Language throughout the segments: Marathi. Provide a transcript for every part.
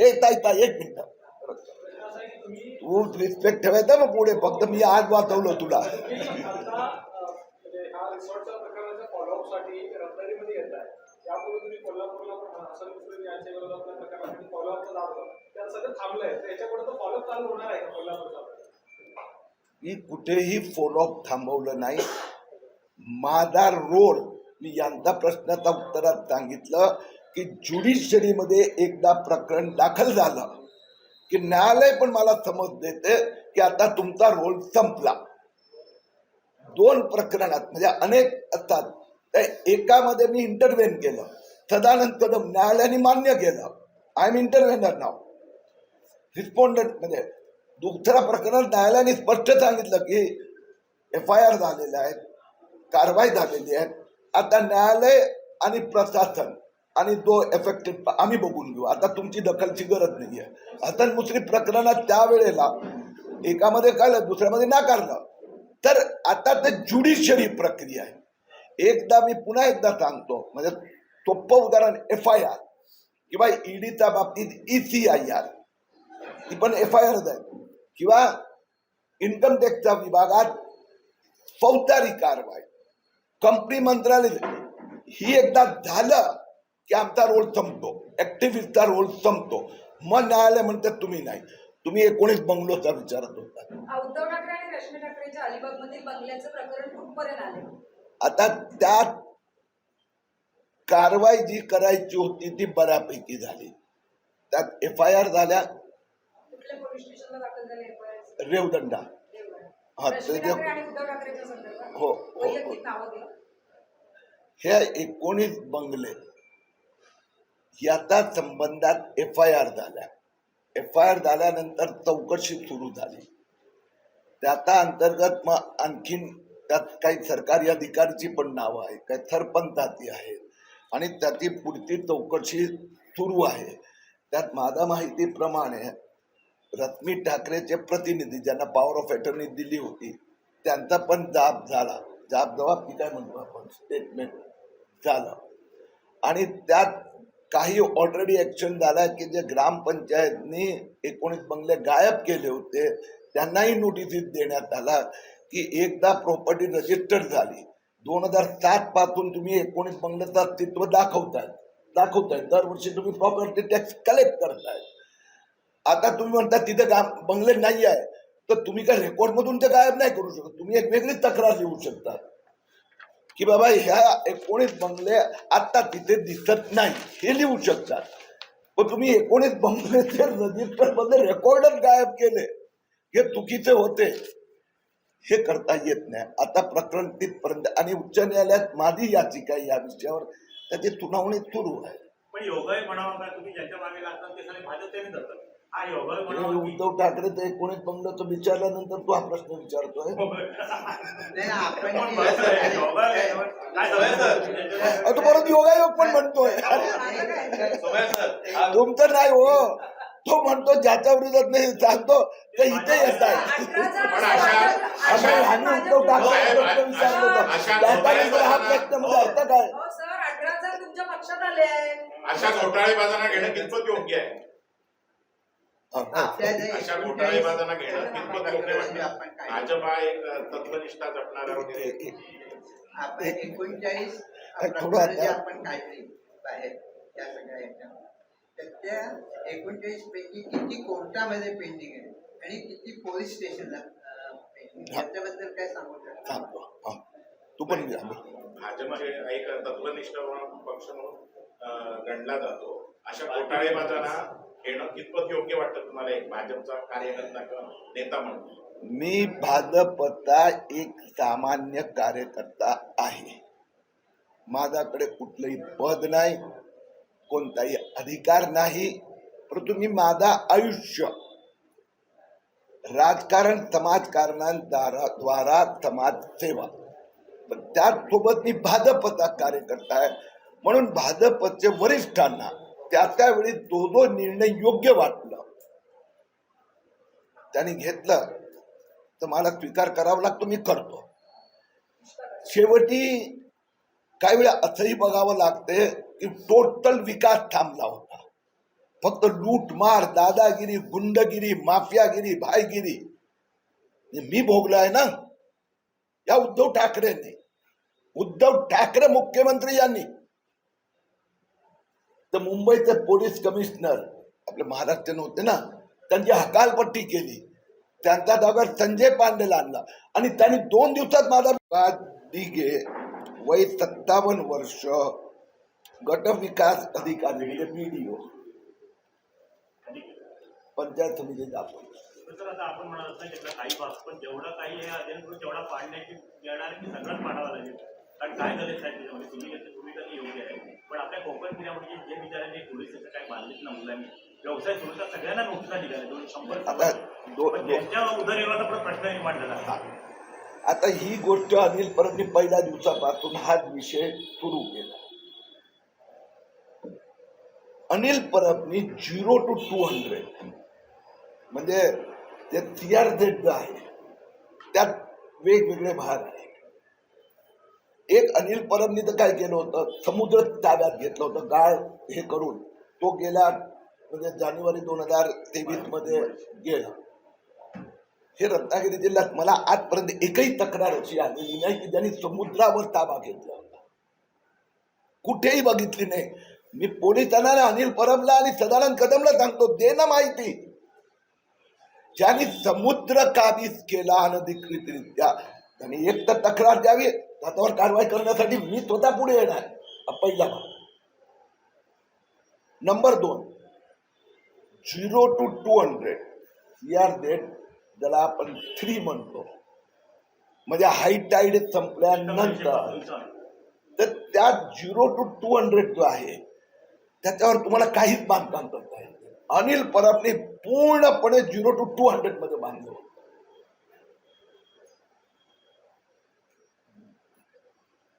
ए ताई ताई एक मिनिट. तू रिस्पेक्ट ठेवायचा ना पुढे फक्त मी आज वाचवलं तुला. मी कुठेही फॉलोअप थांबवलं नाही. माझा रोल मी यांचा प्रश्नाचा उत्तरात सांगितलं. की ज्युडिशरीमध्ये एकदा प्रकरण दाखल झालं की न्यायालय पण मला समज देते की आता तुमचा रोल संपला. दोन प्रकरणात म्हणजे अनेक असतात त्या एकामध्ये मी इंटरव्हेन केलं. सदानंद कदम न्यायालयाने मान्य केलं. आय एम इंटरव्हेनर नाव रिस्पॉन्डंट म्हणजे दुसऱ्या प्रकरणात न्यायालयाने स्पष्ट सांगितलं की एफ आय आर झालेल्या आहेत कारवाई झालेली आहे. आता न्यायालय आणि प्रशासन आणि तो एफेक्टेड आम्ही बघून घेऊ. आता तुमची दखलची गरज नाही आहे आता दुसरी प्रकरणात त्यावेळेला एकामध्ये कळलं दुसऱ्यामध्ये नाकारलं. तर आता ते ज्युडिशरी प्रक्रिया आहे. एकदा मी पुन्हा एकदा सांगतो म्हणजे सोपं उदाहरण एफ आय आर किंवा ईडीच्या बाबतीत ई सी आय आर ती पण एफ आय आरच आहे. किंवा इन्कम टॅक्सच्या विभागात फौजदारी कारवाई. कंपनी मंत्रालय. ही एकदा झालं की आमचा रोल संपतो. ऍक्टिव्हिस्टचा रोल संपतो. मग न्यायालय म्हणतात तुम्ही नाही. तुम्ही एकोणीस बंगलोचा विचारत होता. उद्धव ठाकरे आणि रश्मी ठाकरेंच्या अलिबाग मधील बंगल्याचं प्रकरण कुठपर्यंत आले? आता त्यात कारवाई जी करायची होती ती बऱ्यापैकी झाली. त्यात एफ आय आर झाल्या? रेवदंडा. हा, हो, हो, हो. ह्या एकोणीस बंगले. याचा संबंधात एफ आय आर झाल्या. एफ आय आर झाल्यानंतर चौकशी सुरू झाली. त्याचा अंतर्गत मग आणखीन त्यात काही सरकारी अधिकारीची पण नावं आहेत काही सरपंचाची आहेत आणि त्याची पुढची चौकशी सुरू आहे. त्यात माझ्या माहितीप्रमाणे रश्मी ठाकरेचे प्रतिनिधी ज्यांना पॉवर ऑफ अटर्नी दिली होती त्यांचा पण जाब झाला. जाब जबाब की काय म्हणतो आपण? स्टेटमेंट झालं. आणि त्यात काही ऑलरेडी ॲक्शन झाला की जे ग्रामपंचायतनी एकोणीस बंगले गायब केले होते त्यांनाही नोटिसीस देण्यात आला की एकदा प्रॉपर्टी रजिस्टर झाली. दोन हजार सात पासून तुम्ही एकोणीस बंगल्याचं अस्तित्व दाखवताय. दाखवताय. दरवर्षी तुम्ही प्रॉपर्टी टॅक्स कलेक्ट करताय. आता तुम्ही म्हणता तिथे गा बंगले नाही आहे तर तुम्ही काय रेकॉर्डमधून ते गायब नाही करू शकत. तुम्ही एक वेगळीच तक्रार लिहू शकता. की बाबा ह्या एकोणीस बंगले आता तिथे दिसत नाही. हे लिहू शकतात. पण तुम्ही एकोणीस बंगलेचे रजिस्टरमध्ये रेकॉर्डच गायब केले. हे चुकीचे होते. हे करता येत नाही. आता प्रकरण तिथपर्यंत आणि उच्च न्यायालयात माझी याचिका या विषयावर. त्याची सुनावणी सुरू आहे. पण योगाय म्हणावं काय? तुम्ही ज्यांच्या मागे लागतात ते सगळे भाजपचे जातात हा हे उद्धव ठाकरे तर एकोणीस बंगल्याचं विचारल्यानंतर तू हा प्रश्न विचारतोय? अहो, तो परत योगायोग पण म्हणतोय. तुमचं नाही हो. तो म्हणतो ज्याच्या विरोधात नाही सांगतो ते इथे येत आहे. आम्ही उद्धव ठाकरे विचारलो होतो. हा प्रश्न म्हणजे अर्थ काय? हो सर अठरा जण तुमच्या पक्षात आले आहेत. अशा घोटाळेबाजांना घेणं कितपत योग्य आहे? हा. अशा घोटाळेबाजांना घेणं कितपत योग्य आपण वाटतं भाजपा एक तत्वनिष्ठा जपणारा ए- आपण एकोणचाळीस आपण काढली बाहेर त्या सगळ्या तर त्या एकोणचाळीस पैकी किती कोर्टामध्ये पेंडिंग आहे आणि किती पोलीस स्टेशनला पेंडिंग याच्याबद्दल काय सांगू शकता? सांगतो. तू पण. भाजप हे एक तत्वनिष्ठ पक्ष म्हणून गणला जातो. अशा घोटाळेबाजांना घेणं कितपत योग्य वाटतं तुम्हाला एक भाजपचा कार्यकर्ता किंवा नेता म्हणून? मी भाजपचा एक सामान्य कार्यकर्ता आहे. माझ्याकडे कुठलंही पद नाही कोणताही अधिकार नाही परंतु मी माझा आयुष्य राजकारण समाजकारणांद्वारा द्वारा समाजसेवा पण त्याचसोबत मी भाजपचा कार्यकर्ता आहे. म्हणून भाजपचे वरिष्ठांना त्या त्यावेळी जो जो निर्णय योग्य वाटलं त्यांनी घेतलं तर मला स्वीकार करावा लागतो मी करतो. शेवटी काही वेळा असंही बघावं लागते की टोटल विकास थांबला होता. फक्त लूटमार दादागिरी गुंडगिरी माफियागिरी भाईगिरी हे मी आहे ना? या उद्धव ठाकरेंनी. उद्धव ठाकरे मुख्यमंत्री यांनी तर मुंबईचे पोलीस कमिशनर आपले महाराष्ट्रीयन होते ना त्यांची हकालपट्टी केली. त्यांचा जागा संजय पांडेला आणला. आणि त्यांनी दोन दिवसात माझा दिघे वय सत्तावन्न वर्ष गट विकास अधिकारी म्हणजे ओ पंचायत समितीचा आपण तर आपण कारण काय झालं साहेब त्याच्यामध्ये तुम्ही घेतलं तुम्ही तर योग्य आहे? पण आपल्या कोकण जिल्ह्यामध्ये जे बिचारांनी पोलिसांचं काही बांधलीत ना मुलांनी? व्यवसाय सुरू तर सगळ्यांना नोटिसा निघाल्या दोन शंभर आता त्यांच्या उदरनिर्वाहाचा पण प्रश्न निर्माण झाला. आता ही गोष्ट अनिल परबनी पहिल्या दिवसापासून हा विषय सुरू केला. अनिल परबनी झिरो टू टू हंड्रेड म्हणजे ते सीआरझेड जे आहे त्यात वेगवेगळे भाग आहे. एक अनिल परबनी तर काय केलं होतं? समुद्र ताब्यात घेतलं होतं. गाळ हे करून तो गेला म्हणजे जानेवारी दोन हजार तेवीसमध्ये गेला. हे रत्नागिरी जिल्ह्यात मला आजपर्यंत एकही तक्रार अशी आलेली नाही की ज्यांनी समुद्रावर ताबा घेतला होता. कुठेही बघितली नाही. मी पोलिसांना अनिल परबला आणि सदानंद कदमला सांगतो दे ना माहिती. ज्यांनी समुद्र काबीज केला अनधिकृतरित्या त्यांनी एक तर तक्रार द्यावी त्याच्यावर कारवाई करण्यासाठी मी स्वतः पुढे येणार. पहिला भाग. नंबर दोन. Zero to two hundred CR date ज्याला आपण थ्री म्हणतो. म्हणजे हाय टाईड संपल्यानंतर. तर त्या झिरो टू टू हंड्रेड जो आहे त्याच्यावर तुम्हाला काहीच बांधकाम करता येत नाही. अनिल परबने पूर्णपणे झिरो टू टू हंड्रेडमध्ये बांधलं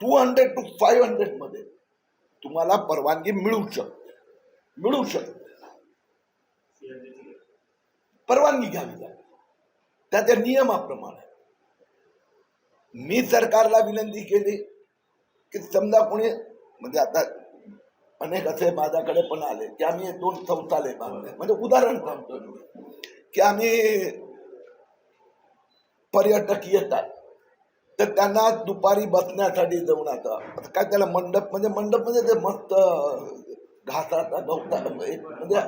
टू हंड्रेड टू फाईव्ह हंड्रेडमध्ये तुम्हाला परवानगी मिळू शकते. मिळू शकते. परवानगी घ्यावी त्या त्या नियमाप्रमाणे. मी सरकारला विनंती केली की समजा कोणी म्हणजे आता अनेक असे माझ्याकडे पण आले की आम्ही दोन शौचालय बांधले. म्हणजे उदाहरण सांगतो की आम्ही पर्यटक येतात. तर त्यांना दुपारी बसण्यासाठी जाऊन आता आता काय त्याला मंडप म्हणजे मंडप म्हणजे ते मस्त घासाचा गवता एक म्हणजे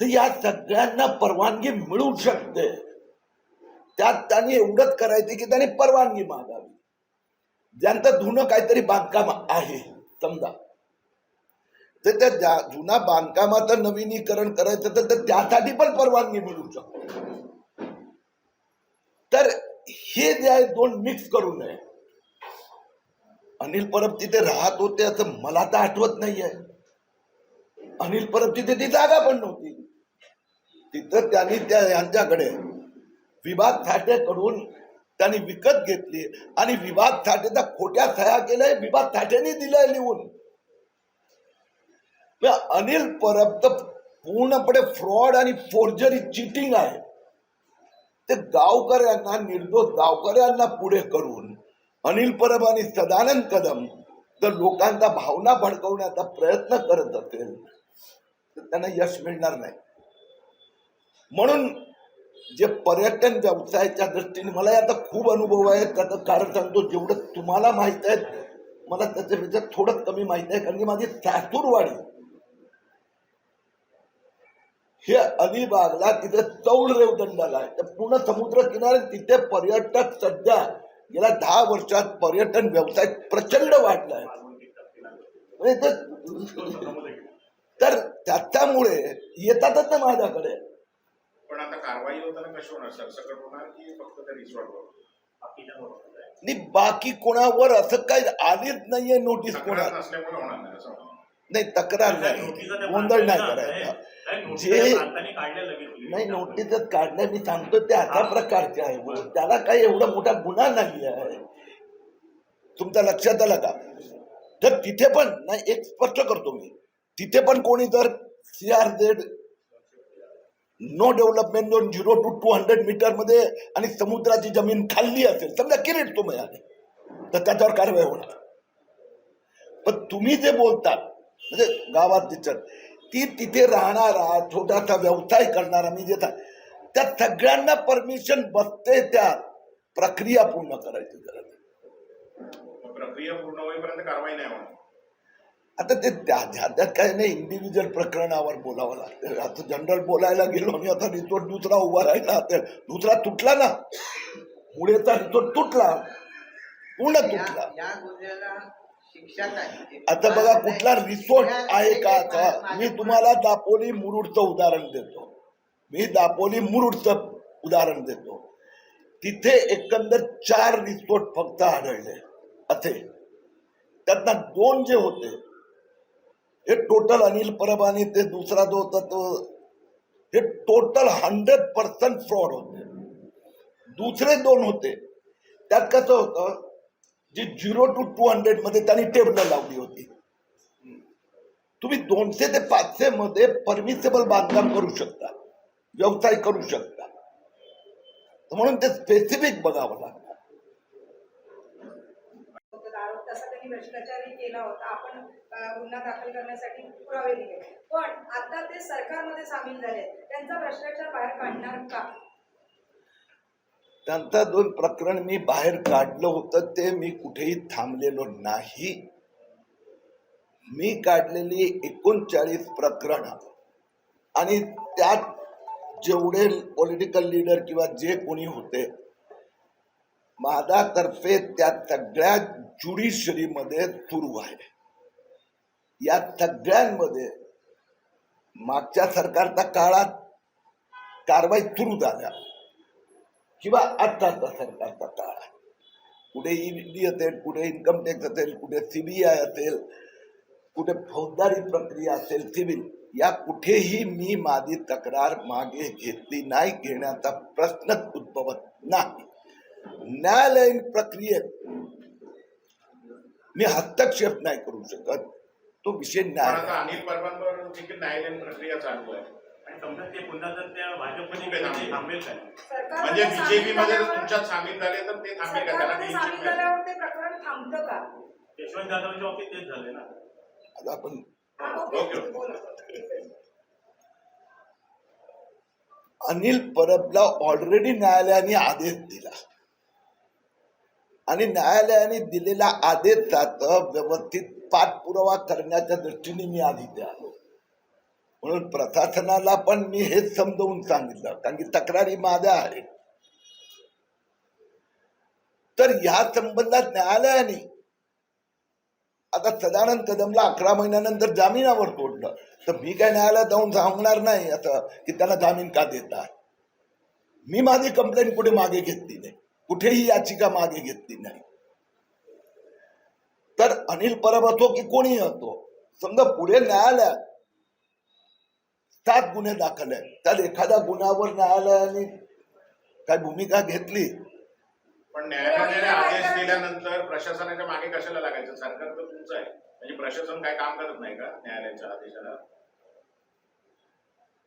तर या सगळ्यांना परवानगी मिळू शकते. त्यात त्यांनी एवढंच करायचं की त्यांनी परवानगी मागावी. ज्यांचं जुनं काहीतरी बांधकाम आहे समजा. तर त्या ज्या जुना बांधकामाचं नवीनीकरण करायचं तर तर त्यासाठी पण परवानगी मिळू शकते. तर हे जे आहे दोन मिक्स करू नये. अनिल परब तिथे राहत होते असं मला तर आठवत नाहीये. अनिल परब तिथे ती जागा पण नव्हती. तिथं त्यांनी त्या यांच्याकडे विभागकडून त्यांनी विकत घेतली आणि विभाग साठेचा खोट्या सह्या केल्या विभाग साठेने दिलंय लिहून. अनिल परब तर पूर्णपणे फ्रॉड आणि फोर्जरी चिटिंग आहे. ते गावकऱ्यांना निर्दोष गावकऱ्यांना पुढे करून अनिल परब आणि सदानंद कदम जर लोकांचा भावना भडकवण्याचा प्रयत्न करत असेल तर त्यांना यश मिळणार नाही. म्हणून जे पर्यटन व्यवसायाच्या दृष्टीने मला आता खूप अनुभव आहे त्याचं कारण सांगतो जेवढं तुम्हाला माहीत आहे मला त्याच्यापेक्षा थोडं कमी माहीत आहे कारण की माझी सासूरवाडी हे अलिबागला तिथे चौल रेवदंडाला आहे तर पूर्ण समुद्र किनारे तिथे पर्यटक सध्या गेल्या दहा वर्षात पर्यटन व्यवसाय प्रचंड वाढलाय म्हणजे ते- तर त्याच्यामुळे येतातच ना माझ्याकडे. पण आता कारवाई होताना कशी होणार? सरसकट होणार की फक्त त्या रिसॉर्टवर आणि बाकी कोणावर असं काही आलीच नाहीये नोटीस तक्रार कोणा नसल्यामुळे होणार नाही तक्रार नाही. गोंधळ नाही करायचा. जे नाही नोटीसच काढल्या मी सांगतो ते अशा प्रकारचे आहे. त्याला काही एवढा मोठा गुन्हा नाही आहे. तुमच्या लक्षात आलं का? तर तिथे पण नाही एक स्पष्ट करतो मी. तिथे पण कोणी जर C R Z no development zone zero to two hundred मीटरमध्ये आणि समुद्राची जमीन खाल्ली असेल समजा किरीट तो मिळाले तर त्याच्यावर कारवाई होणार. पण तुम्ही जे बोलतात म्हणजे गावात तिच्यात ती तिथे राहणारा छोटासा व्यवसाय करणारा मी जे सा- त्या सगळ्यांना परमिशन बसते त्या प्रक्रिया पूर्ण करायची गरज प्रक्रिया पूर्ण होईपर्यंत कारवाई नाही होणार. आता ते त्या काय नाही इंडिव्हिज्युअल प्रकरणावर बोलावं लागतं. आता जनरल बोलायला गेलो आणि आता रिसोर्ट दुसरा उभा राहिला. दुसरा तुटला ना. पुढेचा रिसोर्ट तुटला. पूर्ण तुटला. आता बघा कुठला रिसोर्ट आहे का आता? मी तुम्हाला दापोली मुरुडचं उदाहरण देतो. मी दापोली मुरुडचं उदाहरण देतो. तिथे एकंदर चार रिसोर्ट फक्त आढळले. असे त्यातनं दोन जे होते हे टोटल अनिल परब आणि ते दुसरा जो होता तो हे टोटल हंड्रेड पर्सेंट फ्रॉड होते. दुसरे दोन होते. त्यात कसं होतं जी झिरो टू टू हंड्रेडमध्ये त्यांनी टेबल लावली होती. तुम्ही दोनशे ते पाचशे मध्ये परमिसेबल बांधकाम करू शकता. व्यवसाय करू शकता. म्हणून ते स्पेसिफिक बघावं लागतं. भ्रष्टाचारही केला होता. आपण गुन्हा दाखल करण्यासाठी पुरावे दिले. पण आता ते सरकारमध्ये सामील झाले त्यांचा भ्रष्टाचार बाहेर काढणार का? त्यांचा दोन प्रकरण मी बाहेर काढलं होतं ते मी कुठेही थांबलेलो नाही. मी काढलेली एकोणचाळीस प्रकरण आणि त्यात जेवढे पॉलिटिकल लीडर किंवा जे कोणी होते माझ्यातर्फे त्या सगळ्या ज्युडिशरीमध्ये सुरू आहे. या सगळ्यांमध्ये मागच्या सरकारच्या काळात कारवाई सुरू झाल्या. किंवा आत्ताचा सरकारचा काळ कुठे ईडी असेल कुठे इन्कम टॅक्स असेल कुठे सीबीआय असेल कुठे फौजदारी प्रक्रिया असेल सिव्हिल या कुठेही मी माझी तक्रार मागे घेतली नाही घेण्याचा प्रश्नच उद्भवत नाही. न्यायालयीन प्रक्रियेत मी हस्तक्षेप नाही करू शकत. तो विषय न्यायालय न्यायालयीन प्रक्रिया चालू आहे. समजा ते पुन्हा जर त्या भाजपमध्ये कुठे गेले, ते थांबेल? थांबेल काय म्हणजे बीजेपी मध्ये जर तुमच्यात सामील झाले तर ते थांबेल का त्याला सरकारमध्ये सामील? झाल्यावर ते प्रकरण थांबतं का यशवंत जाधवच्या बाबतीत तेच झाले ना आता आपण हा, ओके, ओके ओके. बोला अनिल परबला ऑलरेडी न्यायालयाने आदेश दिला आणि न्यायालयाने दिलेला आदेशाचा व्यवस्थित पाठपुरावा करण्याच्या दृष्टीने मी आधी इथे आलो म्हणून प्रशासनाला पण मी हेच समजावून सांगितलं कारण की तक्रारी माझ्या आहेत. तर ह्या संबंधात न्यायालयाने आता सदानंद कदमला अकरा महिन्यानंतर जामिनावर सोडलं. तर मी काय न्यायालयात जाऊन सांगणार नाही असं की त्याला जामीन का देतात. मी माझी कंप्लेंट कुठे मागे घेतली नाही. कुठेही याचिका मागे घेतली नाही. तर अनिल परब असो की कोणीही असो समजा पुढे न्यायालयात सात गुन्हे दाखल आहेत. त्यात एखाद्या गुन्ह्यावर न्यायालयाने काय भूमिका घेतली. पण न्यायालयाने आदेश दिल्यानंतर प्रशासनाच्या मागे कशाला लागायचं? सरकार तर तुमचं आहे. म्हणजे प्रशासन काय काम करत नाही का न्यायालयाच्या आदेशाला?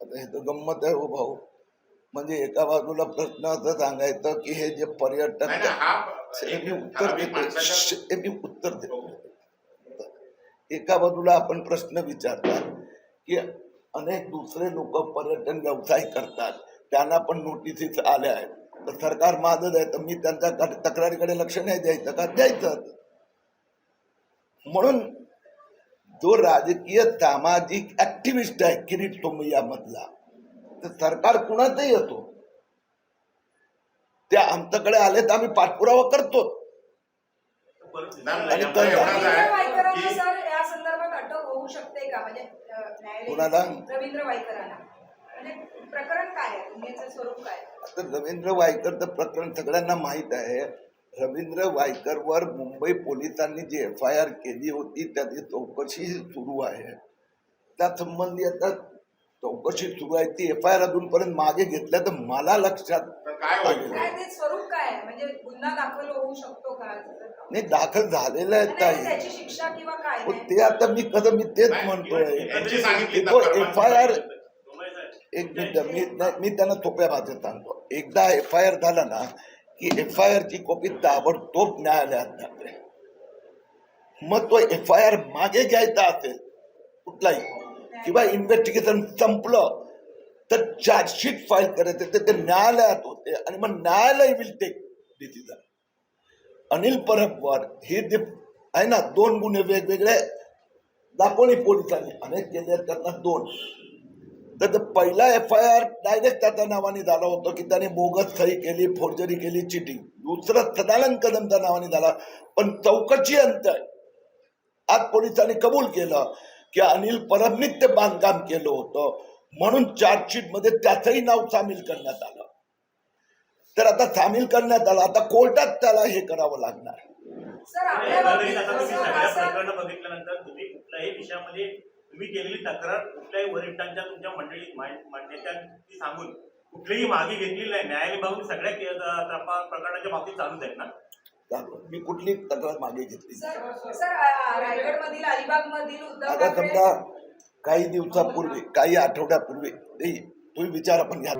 आता हे तर गंमत आहे हो भाऊ. म्हणजे एका बाजूला प्रश्न असं सांगायचं की हे जे पर्यटक नाही ना हा हे एक मी उत्तर ठराविक देतो. माणसाच्या श्श, हे मी उत्तर देतो. हो. एका बाजूला आपण प्रश्न विचारतात की अनेक दुसरे लोक पर्यटन व्यवसाय करतात. त्यांना पण नोटिसीस आल्या आहेत. तर सरकार माझं आहे तर मी त्यांच्या तक्रारीकडे लक्ष नाही द्यायचं का? द्यायचं. म्हणून जो राजकीय सामाजिक ऍक्टिव्हिस्ट आहे किरीट सोमय्या मधला तर सरकार कुणाचंही येतो ते आमच्याकडे आले तर आम्ही पाठपुरावा करतो आणि नाही, तर- एवढंच रवींद्र आहे वायकरांना की सर या संदर्भात अटक होऊ शकते का? म्हणजे कोणाला? रवींद्र वायकरांना म्हणजे प्रकरण काय आहे? गुन्ह्याचं स्वरूप काय आहे? आता रवींद्र वायकरचं प्रकरण सगळ्यांना माहीत आहे. रवींद्र वायकरवर मुंबई पोलिसांनी जी एफ आय आर केली होती त्याची चौकशी सुरू आहे. त्या संबंधी आता चौकशी सुरू आहे ती एफ आय आर अजूनपर्यंत मागे घेतल्या तर मला लक्षात काय. ते स्वरूप काय आहे? म्हणजे गुन्हा दाखल होऊ शकतो का? नाही दाखल झालेलं आहे नाही, ताई. त्याची शिक्षा किंवा काय हो, नाही? ते आता मी कसं मी तेच म्हणतोय. यांची सांगितली एफ आय आर एक मिनिट मी नाही, मी त्यांना सोप्या भाषेत सांगतो. एकदा एफ आय आर झाला ना की एफ आय आर ची कॉपी ताबडतोब न्यायालयात जाते मग तो एफ आय आर मागे घ्यायचा असेल कुठलाही. किंवा इन्व्हेस्टिगेशन संपलं तर चार्जशीट फाईल करायचं ते ते न्यायालयात होते. आणि मग न्यायालय विल टेक डिसिजन अनिल परबवार हे जे आहे ना दोन गुन्हे वेगवेगळे दाखवणी पोलिसांनी अनेक केले त्यांना दोन. तर पहिला एफ आय आर डायरेक्ट त्याच्या नावाने झाला होता की त्याने बोगस सही केली फोर्जरी केली चिटिंग दुसरं सदानंद कदमच्या नावाने झाला. पण चौकशी अंत आहे आज पोलिसांनी कबूल केलं. की अनिल परबनीच ते बांधकाम केलं होतं. म्हणून चार्जशीटमध्ये त्याचंही नाव सामील करण्यात आलं. तर आता सामील करण्यात आलं. आता कोर्टात त्याला हे करावं लागणार. बघितल्यानंतर तुम्ही कुठल्याही विषयामध्ये तुम्ही केलेली तक्रार कुठल्याही वरिष्ठांच्या तुमच्या मंडळीत सांगून कुठलीही मागे घेतलेली नाही. न्यायालय बाबून सगळ्या प्रकरणाच्या बाबतीत चालूच आहेत ना? मी कुठली तक्रार मागे घेतली सर सर रायगड मधील अलिबाग मधील उद्धव आता समजा काही दिवसापूर्वी काही आठवड्यापूर्वी ए, तुम्ही विचार आपण घ्या.